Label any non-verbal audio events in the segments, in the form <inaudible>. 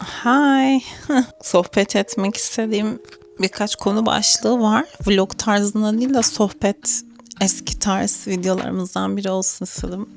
Hi. <laughs> sohbet etmek istediğim birkaç konu başlığı var. Vlog tarzında değil de sohbet eski tarz videolarımızdan biri olsun istedim.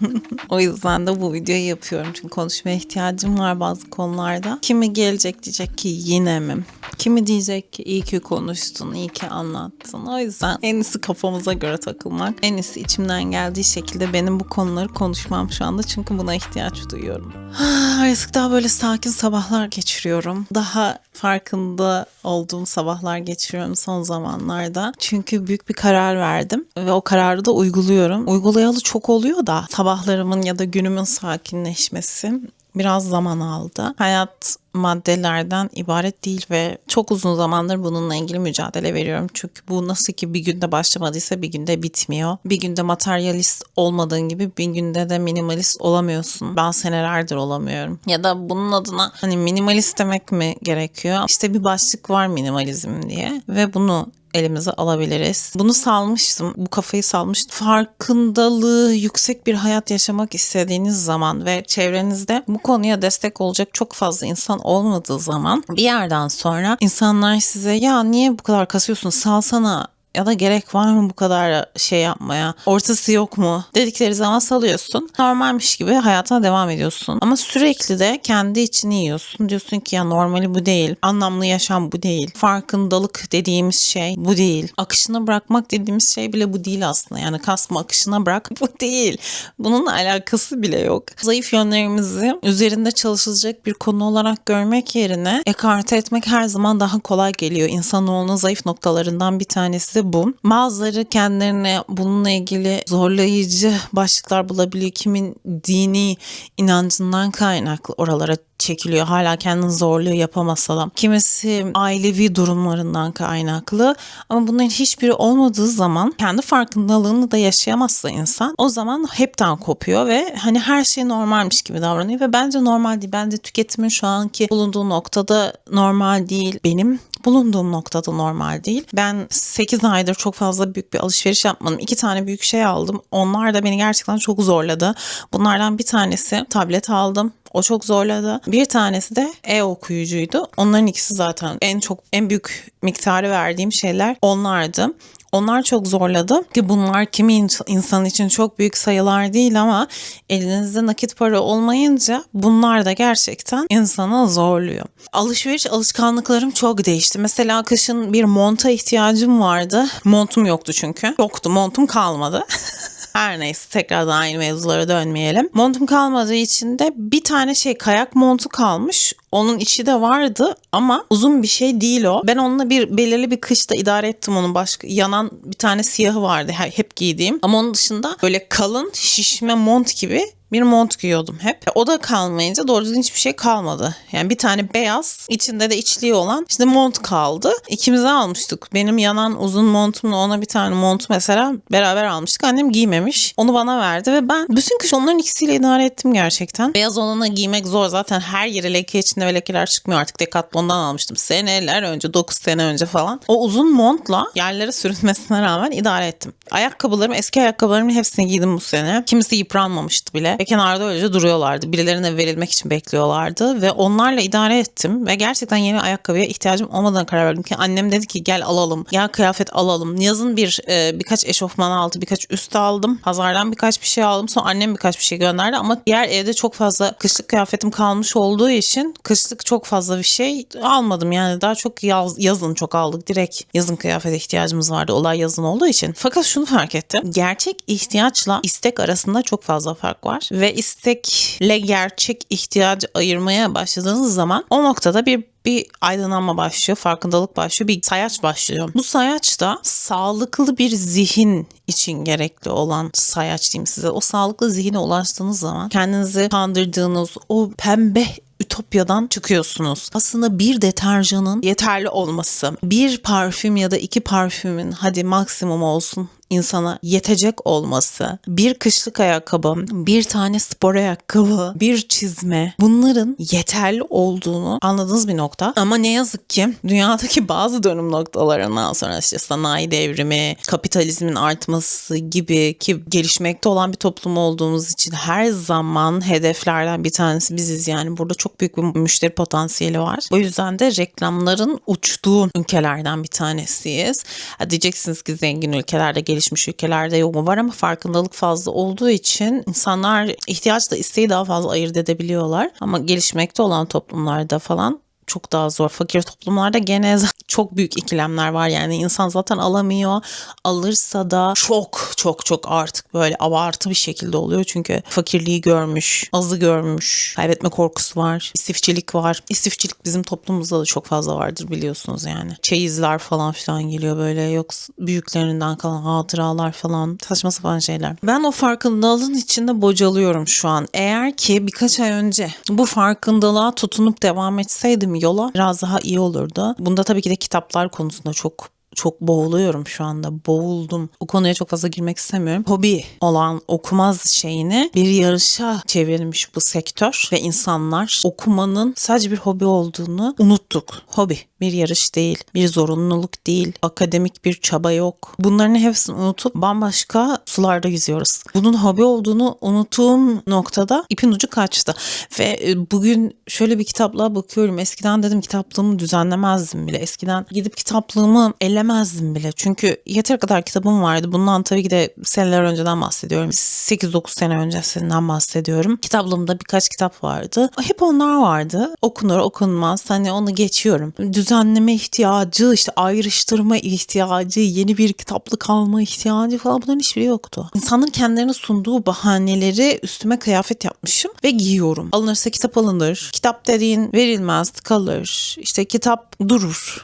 <laughs> o yüzden de bu videoyu yapıyorum. Çünkü konuşmaya ihtiyacım var bazı konularda. Kimi gelecek diyecek ki yine mi? Kimi diyecek ki iyi ki konuştun, iyi ki anlattın. O yüzden en iyisi kafamıza göre takılmak. En iyisi içimden geldiği şekilde benim bu konuları konuşmam şu anda. Çünkü buna ihtiyaç duyuyorum. <sighs> Artık daha böyle sakin sabahlar geçiriyorum. Daha farkında olduğum sabahlar geçiriyorum son zamanlarda. Çünkü büyük bir karar verdim ve o kararı da uyguluyorum. Uygulayalı çok oluyor da sabahlarımın ya da günümün sakinleşmesi biraz zaman aldı. Hayat maddelerden ibaret değil ve çok uzun zamandır bununla ilgili mücadele veriyorum. Çünkü bu nasıl ki bir günde başlamadıysa bir günde bitmiyor. Bir günde materyalist olmadığın gibi bir günde de minimalist olamıyorsun. Ben senelerdir olamıyorum. Ya da bunun adına hani minimalist demek mi gerekiyor? İşte bir başlık var minimalizm diye ve bunu elimize alabiliriz. Bunu salmıştım. Bu kafayı salmıştım. Farkındalığı yüksek bir hayat yaşamak istediğiniz zaman ve çevrenizde bu konuya destek olacak çok fazla insan olmadığı zaman bir yerden sonra insanlar size ya niye bu kadar kasıyorsun? Salsana ya da gerek var mı bu kadar şey yapmaya? Ortası yok mu? Dedikleri zaman salıyorsun. Normalmiş gibi hayatına devam ediyorsun. Ama sürekli de kendi içini yiyorsun. Diyorsun ki ya normali bu değil. Anlamlı yaşam bu değil. Farkındalık dediğimiz şey bu değil. Akışına bırakmak dediğimiz şey bile bu değil aslında. Yani kasma akışına bırak <laughs> bu değil. Bununla alakası bile yok. Zayıf yönlerimizi üzerinde çalışılacak bir konu olarak görmek yerine ekarte etmek her zaman daha kolay geliyor. İnsanoğlunun zayıf noktalarından bir tanesi de bu. Bazıları kendilerine bununla ilgili zorlayıcı başlıklar bulabiliyor. Kimin dini inancından kaynaklı oralara çekiliyor. Hala kendini zorluyor yapamasa da. Kimisi ailevi durumlarından kaynaklı. Ama bunların hiçbiri olmadığı zaman kendi farkındalığını da yaşayamazsa insan o zaman hepten kopuyor ve hani her şey normalmiş gibi davranıyor ve bence normal değil. Bence tüketimin şu anki bulunduğu noktada normal değil. Benim bulunduğum noktada normal değil. Ben 8 aydır çok fazla büyük bir alışveriş yapmadım. İki tane büyük şey aldım. Onlar da beni gerçekten çok zorladı. Bunlardan bir tanesi tablet aldım. O çok zorladı. Bir tanesi de e-okuyucuydu. Onların ikisi zaten en çok en büyük miktarı verdiğim şeyler onlardı. Onlar çok zorladı ki bunlar kimi insan için çok büyük sayılar değil ama elinizde nakit para olmayınca bunlar da gerçekten insana zorluyor. Alışveriş alışkanlıklarım çok değişti. Mesela kışın bir monta ihtiyacım vardı. Montum yoktu çünkü. Yoktu montum kalmadı. <laughs> Her neyse tekrardan aynı mevzulara dönmeyelim. Montum kalmadığı için de bir tane şey kayak montu kalmış. Onun içi de vardı ama uzun bir şey değil o. Ben onunla bir belirli bir kışta idare ettim onun başka yanan bir tane siyahı vardı hep giydiğim. Ama onun dışında böyle kalın şişme mont gibi bir mont giyiyordum hep. O da kalmayınca doğru düzgün hiçbir şey kalmadı. Yani bir tane beyaz içinde de içliği olan işte mont kaldı. İkimize almıştık. Benim yanan uzun montumla ona bir tane mont mesela beraber almıştık. Annem giymemiş. Onu bana verdi ve ben bütün kış onların ikisiyle idare ettim gerçekten. Beyaz olanı giymek zor. Zaten her yere leke içinde ve lekeler çıkmıyor. Artık Decathlon'dan almıştım. Seneler önce 9 sene önce falan. O uzun montla yerlere sürünmesine rağmen idare ettim. Ayakkabılarım eski ayakkabılarımın hepsini giydim bu sene. Kimisi yıpranmamıştı bile kenarda öylece duruyorlardı. Birilerine verilmek için bekliyorlardı ve onlarla idare ettim ve gerçekten yeni ayakkabıya ihtiyacım olmadığına karar verdim ki annem dedi ki gel alalım. Gel kıyafet alalım. Yazın bir e, birkaç eşofman aldı, birkaç üst aldım. Pazardan birkaç bir şey aldım. Sonra annem birkaç bir şey gönderdi ama diğer evde çok fazla kışlık kıyafetim kalmış olduğu için kışlık çok fazla bir şey almadım. Yani daha çok yaz, yazın çok aldık. Direkt yazın kıyafete ihtiyacımız vardı. Olay yazın olduğu için. Fakat şunu fark ettim. Gerçek ihtiyaçla istek arasında çok fazla fark var ve istekle gerçek ihtiyacı ayırmaya başladığınız zaman o noktada bir bir aydınlanma başlıyor, farkındalık başlıyor, bir sayaç başlıyor. Bu sayaç da sağlıklı bir zihin için gerekli olan sayaç diyeyim size. O sağlıklı zihine ulaştığınız zaman kendinizi kandırdığınız o pembe ütopyadan çıkıyorsunuz. Aslında bir deterjanın yeterli olması, bir parfüm ya da iki parfümün hadi maksimum olsun insana yetecek olması, bir kışlık ayakkabı, bir tane spor ayakkabı, bir çizme bunların yeterli olduğunu anladığınız bir nokta. Ama ne yazık ki dünyadaki <laughs> bazı dönüm noktalarından sonra işte sanayi devrimi, kapitalizmin artması gibi ki gelişmekte olan bir toplum olduğumuz için her zaman hedeflerden bir tanesi biziz. Yani burada çok büyük bir müşteri potansiyeli var. O yüzden de reklamların uçtuğu ülkelerden bir tanesiyiz. Diyeceksiniz ki zengin ülkelerde, gelişmiş ülkelerde yok var ama farkındalık fazla olduğu için insanlar ihtiyaçla isteği daha fazla ayırt edebiliyorlar. Ama gelişmekte olan toplumlarda falan çok daha zor. Fakir toplumlarda gene <laughs> çok büyük ikilemler var. Yani insan zaten alamıyor. Alırsa da çok çok çok artık böyle abartı bir şekilde oluyor. Çünkü fakirliği görmüş, azı görmüş, kaybetme korkusu var, istifçilik var. İstifçilik bizim toplumumuzda da çok fazla vardır biliyorsunuz yani. Çeyizler falan filan geliyor böyle yok büyüklerinden kalan hatıralar falan saçma sapan şeyler. Ben o farkındalığın içinde bocalıyorum şu an. Eğer ki birkaç ay önce bu farkındalığa tutunup devam etseydim yola biraz daha iyi olurdu. Bunda tabii ki de kitaplar konusunda çok çok boğuluyorum şu anda. Boğuldum. O konuya çok fazla girmek istemiyorum. Hobi olan okumaz şeyini bir yarışa çevirmiş bu sektör ve insanlar okumanın sadece bir hobi olduğunu unuttuk. Hobi bir yarış değil, bir zorunluluk değil, akademik bir çaba yok. Bunların hepsini unutup bambaşka sularda yüzüyoruz. Bunun hobi olduğunu unuttuğum noktada ipin ucu kaçtı. Ve e, bugün şöyle bir kitaplığa bakıyorum. Eskiden dedim kitaplığımı düzenlemezdim bile. Eskiden gidip kitaplığımı ellemezdim bile. Çünkü yeter kadar kitabım vardı. Bundan tabii ki de seneler önceden bahsediyorum. 8-9 sene öncesinden bahsediyorum. Kitaplığımda birkaç kitap vardı. Hep onlar vardı. Okunur okunmaz. Hani onu geçiyorum düzenleme ihtiyacı, işte ayrıştırma ihtiyacı, yeni bir kitaplık alma ihtiyacı falan bunların hiçbiri yoktu. İnsanların kendilerine sunduğu bahaneleri üstüme kıyafet yapmışım ve giyiyorum. Alınırsa kitap alınır. Kitap dediğin verilmez, kalır. İşte kitap durur.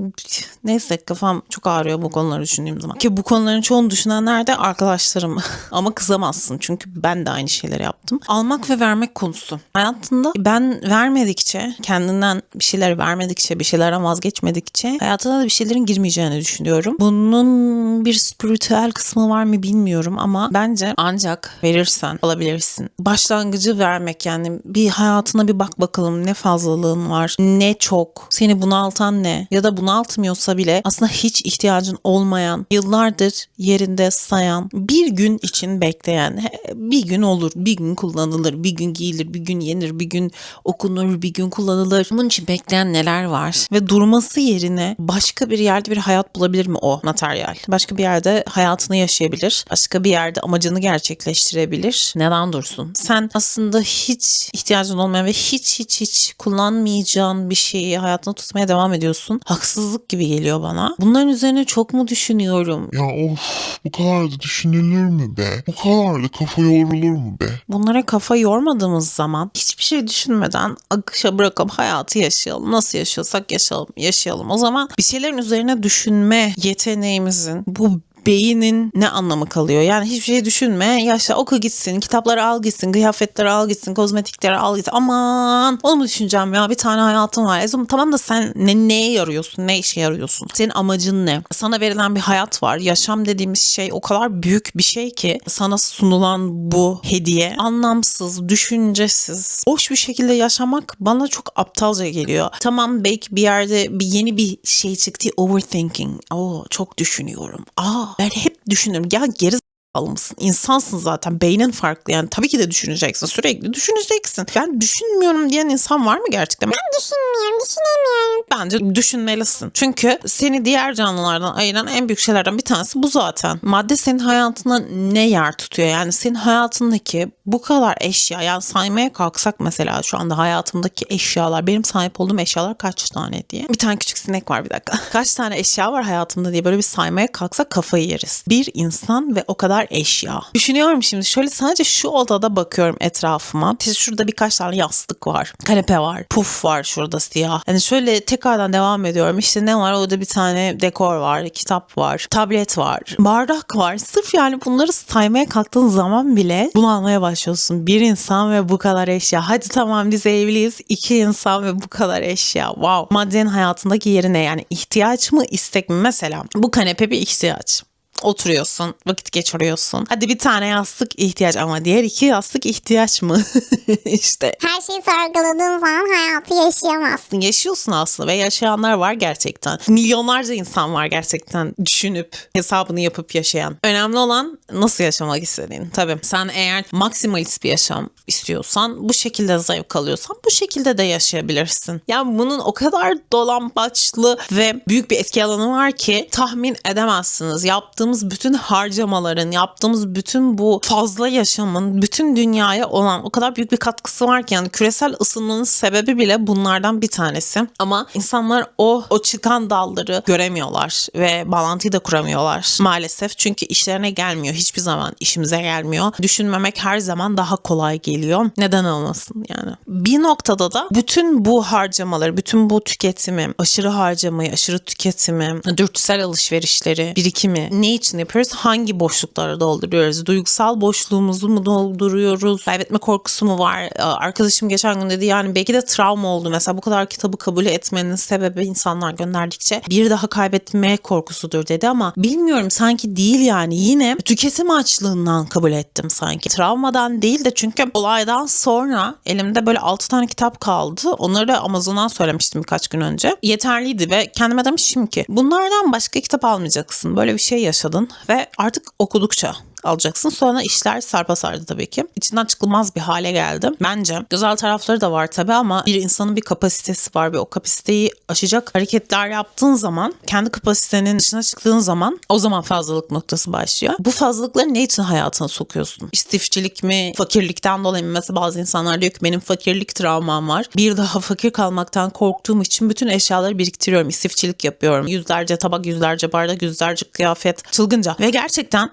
Neyse kafam çok ağrıyor bu konuları düşündüğüm zaman. Ki bu konuların çoğunu düşünenler de arkadaşlarım. <laughs> Ama kızamazsın çünkü ben de aynı şeyleri yaptım. Almak ve vermek konusu. Hayatında ben vermedikçe, kendinden bir şeyler vermedikçe, bir şeylerden vazgeçmedikçe hayatına da bir şeylerin girmeyeceğini düşünüyorum. Bunun bir spiritüel kısmı var mı bilmiyorum ama bence ancak verirsen alabilirsin. Başlangıcı vermek yani bir hayatına bir bak bakalım ne fazlalığın var, ne çok, seni bunaltan ne ya da bunaltmıyorsa bile aslında hiç ihtiyacın olmayan, yıllardır yerinde sayan, bir gün için bekleyen, bir gün olur, bir gün kullanılır, bir gün giyilir, bir gün yenir, bir gün okunur, bir gün kullanılır. Bunun için bekleyen neler var ve durması yerine başka bir yerde bir hayat bulabilir mi o materyal? Başka bir yerde hayatını yaşayabilir. Başka bir yerde amacını gerçekleştirebilir. Neden dursun? Sen aslında hiç ihtiyacın olmayan ve hiç hiç hiç kullanmayacağın bir şeyi hayatına tutmaya devam ediyorsun. Haksızlık gibi geliyor bana. Bunların üzerine çok mu düşünüyorum? Ya of bu kadar da düşünülür mü be? Bu kadar da kafa yorulur mu be? Bunlara kafa yormadığımız zaman hiçbir şey düşünmeden akışa bırakıp hayatı yaşayalım. Nasıl yaşıyorsak yaşayalım, yaşayalım. O zaman bir şeylerin üzerine düşünme yeteneğimizin bu beynin ne anlamı kalıyor? Yani hiçbir şey düşünme. Yaşa oku gitsin. Kitapları al gitsin. Kıyafetleri al gitsin. Kozmetikleri al gitsin. Aman onu mu düşüneceğim ya? Bir tane hayatım var. E, tamam da sen ne, neye yarıyorsun? Ne işe yarıyorsun? Senin amacın ne? Sana verilen bir hayat var. Yaşam dediğimiz şey o kadar büyük bir şey ki sana sunulan bu hediye anlamsız, düşüncesiz, boş bir şekilde yaşamak bana çok aptalca geliyor. Tamam belki bir yerde bir yeni bir şey çıktı. Overthinking. Oo çok düşünüyorum. Aa ben hep düşünürüm. Ya geri mısın? İnsansın zaten. Beynin farklı. Yani tabii ki de düşüneceksin. Sürekli düşüneceksin. Ben düşünmüyorum diyen insan var mı gerçekten? Ben düşünmüyorum, düşünemiyorum. Bence düşünmelisin. Çünkü seni diğer canlılardan ayıran en büyük şeylerden bir tanesi bu zaten. Madde senin hayatında ne yer tutuyor? Yani senin hayatındaki bu kadar eşya yani saymaya kalksak mesela şu anda hayatımdaki eşyalar benim sahip olduğum eşyalar kaç tane diye. Bir tane küçük sinek var bir dakika. <laughs> Kaç tane eşya var hayatımda diye böyle bir saymaya kalksak kafayı yeriz. Bir insan ve o kadar eşya. Düşünüyorum şimdi şöyle sadece şu odada bakıyorum etrafıma. İşte şurada birkaç tane yastık var. Kanepe var. Puf var şurada siyah. Yani şöyle tekrardan devam ediyorum. İşte ne var? Orada bir tane dekor var. Kitap var. Tablet var. Bardak var. Sırf yani bunları saymaya kalktığın zaman bile bunu almaya başlıyorsun. Bir insan ve bu kadar eşya. Hadi tamam biz evliyiz. İki insan ve bu kadar eşya. Wow. Maddenin hayatındaki yerine yani ihtiyaç mı istek mi? Mesela bu kanepe bir ihtiyaç. Oturuyorsun, vakit geçiriyorsun. Hadi bir tane yastık ihtiyaç ama diğer iki yastık ihtiyaç mı? <laughs> işte Her şeyi sorguladığın zaman hayatı yaşayamazsın. yaşıyorsun aslında ve yaşayanlar var gerçekten. Milyonlarca insan var gerçekten düşünüp hesabını yapıp yaşayan. Önemli olan nasıl yaşamak istediğin. Tabii sen eğer maksimalist bir yaşam istiyorsan bu şekilde zevk alıyorsan bu şekilde de yaşayabilirsin. Yani bunun o kadar dolambaçlı ve büyük bir etki alanı var ki tahmin edemezsiniz. Yaptığımız bütün harcamaların, yaptığımız bütün bu fazla yaşamın bütün dünyaya olan o kadar büyük bir katkısı var ki yani küresel ısınmanın sebebi bile bunlardan bir tanesi. Ama insanlar o o çıkan dalları göremiyorlar ve bağlantıyı da kuramıyorlar maalesef. Çünkü işlerine gelmiyor. Hiçbir zaman işimize gelmiyor. Düşünmemek her zaman daha kolay geliyor. Neden olmasın yani. Bir noktada da bütün bu harcamaları, bütün bu tüketimi, aşırı harcamayı, aşırı tüketimi, dürtüsel alışverişleri, birikimi ne için yapıyoruz? Hangi boşluklara dolduruyoruz? Duygusal boşluğumuzu mu dolduruyoruz? Kaybetme korkusu mu var? Ee, Arkadaşım geçen gün dedi yani belki de travma oldu. Mesela bu kadar kitabı kabul etmenin sebebi insanlar gönderdikçe bir daha kaybetme korkusudur dedi ama bilmiyorum sanki değil yani. Yine tüketim açlığından kabul ettim sanki. Travmadan değil de çünkü olaydan sonra elimde böyle 6 tane kitap kaldı. Onları da Amazon'dan söylemiştim birkaç gün önce. Yeterliydi ve kendime demişim ki bunlardan başka kitap almayacaksın. Böyle bir şey yaşadın ve artık okudukça alacaksın. Sonra işler sarpa sardı tabii ki. İçinden çıkılmaz bir hale geldi. Bence güzel tarafları da var tabii ama bir insanın bir kapasitesi var ve o kapasiteyi aşacak hareketler yaptığın zaman kendi kapasitenin dışına çıktığın zaman o zaman fazlalık noktası başlıyor. Bu fazlalıkları ne için hayatına sokuyorsun? İstifçilik mi? Fakirlikten dolayı mı? Mesela bazı insanlar diyor ki benim fakirlik travmam var. Bir daha fakir kalmaktan korktuğum için bütün eşyaları biriktiriyorum. İstifçilik yapıyorum. Yüzlerce tabak, yüzlerce bardak, yüzlerce kıyafet. Çılgınca. Ve gerçekten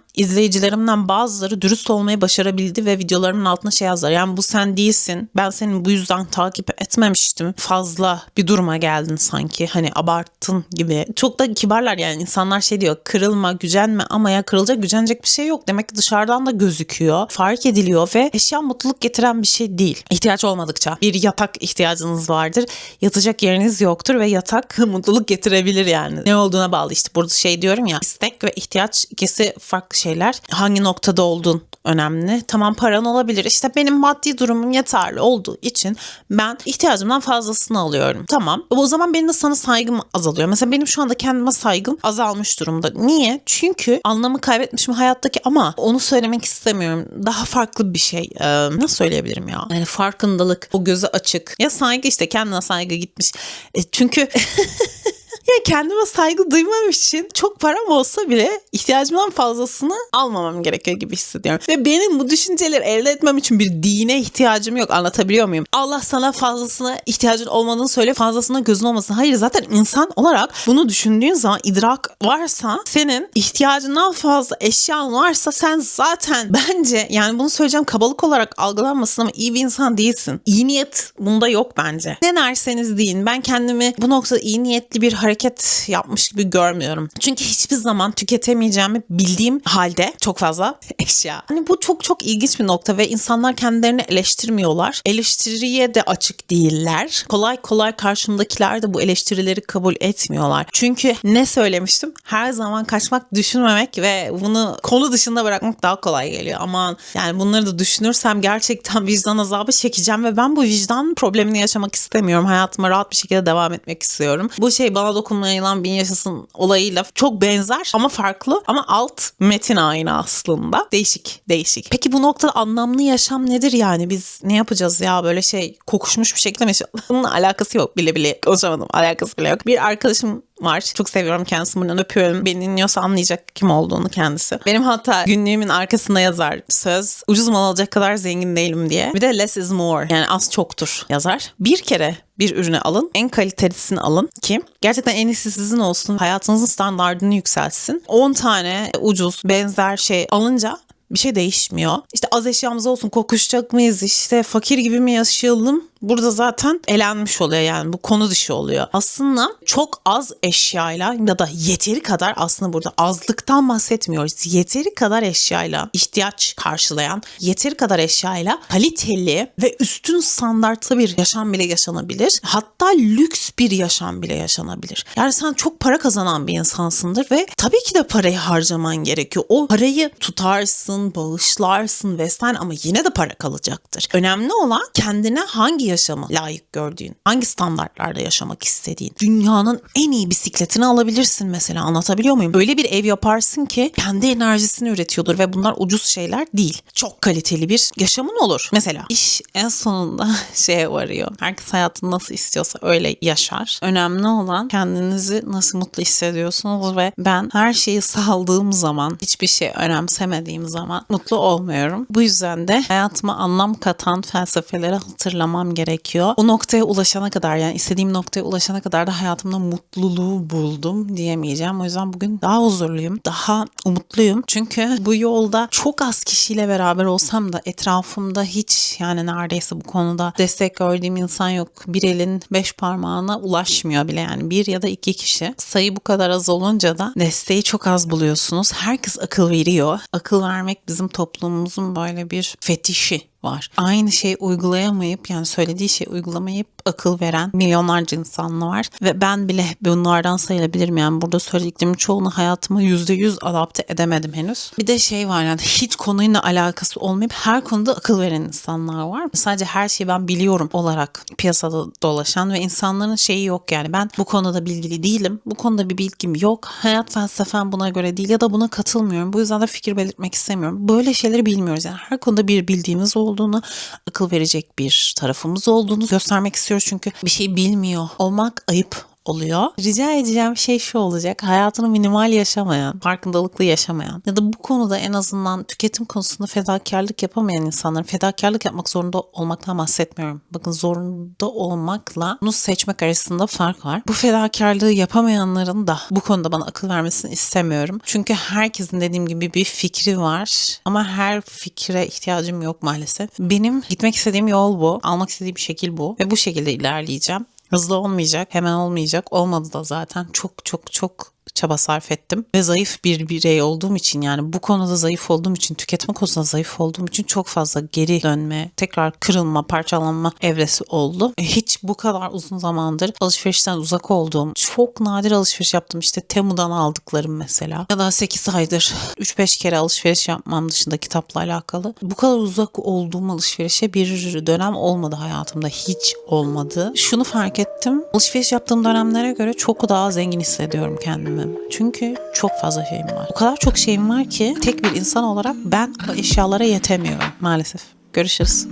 izleyicilerimden bazıları dürüst olmayı başarabildi ve videolarımın altına şey yazdılar. Yani bu sen değilsin. Ben seni bu yüzden takip etmemiştim. Fazla bir duruma geldin sanki. Hani abarttın gibi. Çok da kibarlar yani. insanlar şey diyor. Kırılma, gücenme ama ya kırılacak, gücenecek bir şey yok. Demek ki dışarıdan da gözüküyor. Fark ediliyor ve eşya mutluluk getiren bir şey değil. İhtiyaç olmadıkça. Bir yatak ihtiyacınız vardır. Yatacak yeriniz yoktur ve yatak <laughs> mutluluk getirebilir yani. Ne olduğuna bağlı işte. Burada şey diyorum ya. istek ve ihtiyaç ikisi farklı şeyler. Hangi noktada olduğun önemli. Tamam paran olabilir. İşte benim maddi durumum yeterli olduğu için ben ihtiyacımdan fazlasını alıyorum. Tamam. O zaman benim de sana saygım azalıyor. Mesela benim şu anda kendime saygım azalmış durumda. Niye? Çünkü anlamı kaybetmişim hayattaki ama onu söylemek istemiyorum. Daha farklı bir şey. Ee, nasıl söyleyebilirim ya? Yani farkındalık, o gözü açık. Ya saygı işte kendine saygı gitmiş. E, çünkü <laughs> Ya kendime saygı duymam için çok param olsa bile ihtiyacımdan fazlasını almamam gerekiyor gibi hissediyorum. Ve benim bu düşünceleri elde etmem için bir dine ihtiyacım yok. Anlatabiliyor muyum? Allah sana fazlasına ihtiyacın olmadığını söyle fazlasına gözün olmasın. Hayır zaten insan olarak bunu düşündüğün zaman idrak varsa senin ihtiyacından fazla eşyan varsa sen zaten bence yani bunu söyleyeceğim kabalık olarak algılanmasın ama iyi bir insan değilsin. İyi niyet bunda yok bence. Ne derseniz deyin ben kendimi bu noktada iyi niyetli bir hareket yapmış gibi görmüyorum. Çünkü hiçbir zaman tüketemeyeceğimi bildiğim halde çok fazla <laughs> eşya. Hani bu çok çok ilginç bir nokta ve insanlar kendilerini eleştirmiyorlar. Eleştiriye de açık değiller. Kolay kolay karşımdakiler de bu eleştirileri kabul etmiyorlar. Çünkü ne söylemiştim? Her zaman kaçmak, düşünmemek ve bunu konu dışında bırakmak daha kolay geliyor. Aman yani bunları da düşünürsem gerçekten vicdan azabı çekeceğim ve ben bu vicdan problemini yaşamak istemiyorum. Hayatıma rahat bir şekilde devam etmek istiyorum. Bu şey bana dokunmaya yılan bin yaşasın olayıyla çok benzer ama farklı ama alt metin aynı aslında. Değişik, değişik. Peki bu noktada anlamlı yaşam nedir yani? Biz ne yapacağız ya böyle şey kokuşmuş bir şekilde mi? <laughs> Bununla alakası yok bile bile konuşamadım. Alakası bile yok. Bir arkadaşım var. Çok seviyorum kendisini buradan öpüyorum. Beni dinliyorsa anlayacak kim olduğunu kendisi. Benim hatta günlüğümün arkasında yazar söz ucuz mal alacak kadar zengin değilim diye. Bir de less is more yani az çoktur yazar. Bir kere bir ürünü alın. En kalitelisini alın ki gerçekten en iyisi sizin olsun. Hayatınızın standartını yükselsin. 10 tane ucuz benzer şey alınca bir şey değişmiyor. İşte az eşyamız olsun kokuşacak mıyız işte fakir gibi mi yaşayalım burada zaten elenmiş oluyor yani bu konu dışı oluyor. Aslında çok az eşyayla ya da yeteri kadar aslında burada azlıktan bahsetmiyoruz. Yeteri kadar eşyayla ihtiyaç karşılayan yeteri kadar eşyayla kaliteli ve üstün standartlı bir yaşam bile yaşanabilir. Hatta lüks bir yaşam bile yaşanabilir. Yani sen çok para kazanan bir insansındır ve tabii ki de parayı harcaman gerekiyor. O parayı tutarsın, bağışlarsın vesaire ama yine de para kalacaktır. Önemli olan kendine hangi yaşamı layık gördüğün, hangi standartlarda yaşamak istediğin. Dünyanın en iyi bisikletini alabilirsin mesela anlatabiliyor muyum? Öyle bir ev yaparsın ki kendi enerjisini üretiyordur ve bunlar ucuz şeyler değil. Çok kaliteli bir yaşamın olur. Mesela iş en sonunda <laughs> şeye varıyor. Herkes hayatını nasıl istiyorsa öyle yaşar. Önemli olan kendinizi nasıl mutlu hissediyorsunuz ve ben her şeyi saldığım zaman, hiçbir şey önemsemediğim zaman mutlu olmuyorum. Bu yüzden de hayatıma anlam katan felsefeleri hatırlamam gerekiyor. O noktaya ulaşana kadar yani istediğim noktaya ulaşana kadar da hayatımda mutluluğu buldum diyemeyeceğim. O yüzden bugün daha huzurluyum, daha umutluyum. Çünkü bu yolda çok az kişiyle beraber olsam da etrafımda hiç yani neredeyse bu konuda destek gördüğüm insan yok. Bir elin beş parmağına ulaşmıyor bile yani bir ya da iki kişi. Sayı bu kadar az olunca da desteği çok az buluyorsunuz. Herkes akıl veriyor. Akıl vermek bizim toplumumuzun böyle bir fetişi var. Aynı şeyi uygulayamayıp yani söylediği şeyi uygulamayıp akıl veren milyonlarca insan var. Ve ben bile bunlardan sayılabilirim. Yani burada söylediklerimin çoğunu hayatıma %100 adapte edemedim henüz. Bir de şey var yani hiç konuyla alakası olmayıp her konuda akıl veren insanlar var. Sadece her şeyi ben biliyorum olarak piyasada dolaşan ve insanların şeyi yok yani ben bu konuda bilgili değilim. Bu konuda bir bilgim yok. Hayat felsefem buna göre değil ya da buna katılmıyorum. Bu yüzden de fikir belirtmek istemiyorum. Böyle şeyleri bilmiyoruz. Yani her konuda bir bildiğimiz olduğunu, akıl verecek bir tarafımız olduğunu göstermek istiyoruz. Çünkü bir şey bilmiyor olmak ayıp oluyor. Rica edeceğim şey şu olacak. Hayatını minimal yaşamayan, farkındalıklı yaşamayan ya da bu konuda en azından tüketim konusunda fedakarlık yapamayan insanların fedakarlık yapmak zorunda olmaktan bahsetmiyorum. Bakın zorunda olmakla bunu seçmek arasında fark var. Bu fedakarlığı yapamayanların da bu konuda bana akıl vermesini istemiyorum. Çünkü herkesin dediğim gibi bir fikri var ama her fikre ihtiyacım yok maalesef. Benim gitmek istediğim yol bu. Almak istediğim şekil bu ve bu şekilde ilerleyeceğim. Hızlı olmayacak, hemen olmayacak. Olmadı da zaten çok çok çok çaba sarf ettim. Ve zayıf bir birey olduğum için yani bu konuda zayıf olduğum için, tüketme konusunda zayıf olduğum için çok fazla geri dönme, tekrar kırılma, parçalanma evresi oldu. E, Hiç bu kadar uzun zamandır alışverişten uzak olduğum, çok nadir alışveriş yaptım. İşte Temu'dan aldıklarım mesela. Ya da 8 aydır 3-5 kere alışveriş yapmam dışında kitapla alakalı. Bu kadar uzak olduğum alışverişe bir dönem olmadı hayatımda. Hiç olmadı. Şunu fark ettim. Alışveriş yaptığım dönemlere göre çok daha zengin hissediyorum kendimi. Çünkü çok fazla şeyim var. O kadar çok şeyim var ki tek bir insan olarak ben eşyalara yetemiyorum maalesef. Görüşürüz.